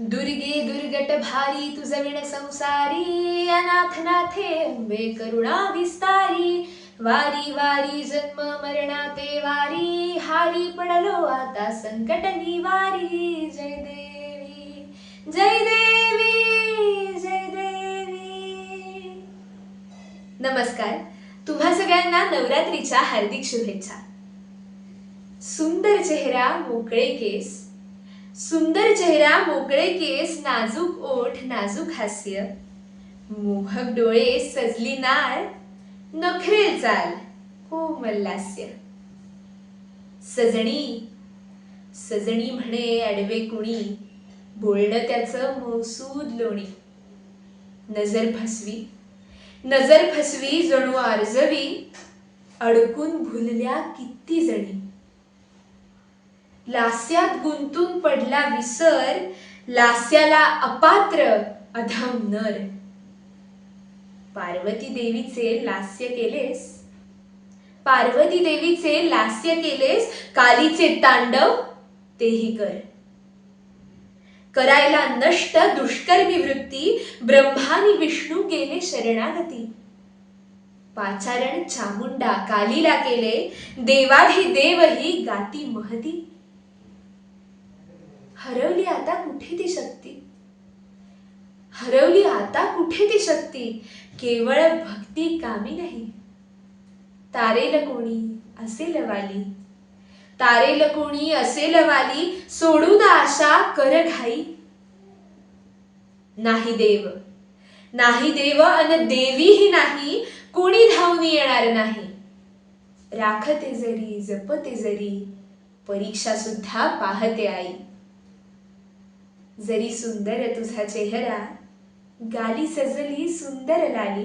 दुर्गे दुर्गट भारी तुझ विण संसारी अनाथ नाथे अंबे करुणा विस्तारी वारी वारी जन्म मरणाते वारी हारी पडलो आता संकट निवारी जय देवी जय देवी जय देवी नमस्कार तुम्हा सगळ्यांना नवरात्रीच्या हार्दिक शुभेच्छा सुंदर चेहरा मोकळे केस सुंदर चेहरा मोकळे केस नाजूक ओठ नाजूक हास्य. मोहक डोळे सजली नाळ नखरेल चाल कोमल लास्य सजणी. सजणी म्हणे अडवे कुणी बोलणं त्याचं मौसूद लोणी. नजर फसवी. नजर फसवी जणू आर्जवी अडकून भुलल्या किती जणी. लास्यात गुंतून पडला विसर लास्याला अपात्र अधम नर. पार्वती देवीचे लास्य केलेस? पार्वती देवीचे लास्य केलेस? कालीचे तांडव? तेही कर. करायला नष्ट दुष्कर्मी वृत्ती ब्रह्मानी विष्णू गेले शरणागती. पाचारण चामुंडा कालीला केले देवाधी देवही गाती महती. हरवली आता कुठे ती शक्ती? हरवली आता कुठे ती शक्ती? केवळ भक्ती कामी नाही. तारेल कोणी असेल वाली? तारेल कोणी असेल वाली? सोडून आशा कर घाई. नाही देव. नाही देव अन देवीही नाही. कोणी धावून येणार नाही. राखते जरी जपते जरी परीक्षा सुद्धा पाहते आई. जरी सुंदर तुझा चेहरा गाली सजली सुंदर लाली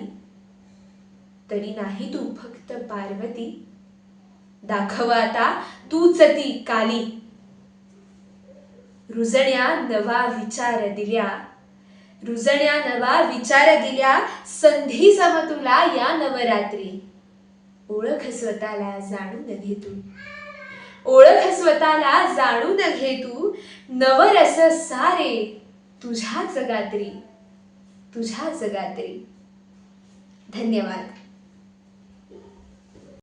तरी नाही तू फक्त पार्वती. दाखव आता तूच ती काली. रुजण्या नवा विचार दिल्या. रुजण्या नवा विचार दिल्या. संधी समतुला या नवरात्री. ओळख स्वतःला जाणून घे तू. ओळख स्वतःला जाणून घे तू नवरस सारे तुझ्या जगात्री तुझ्या जगात्री. धन्यवाद.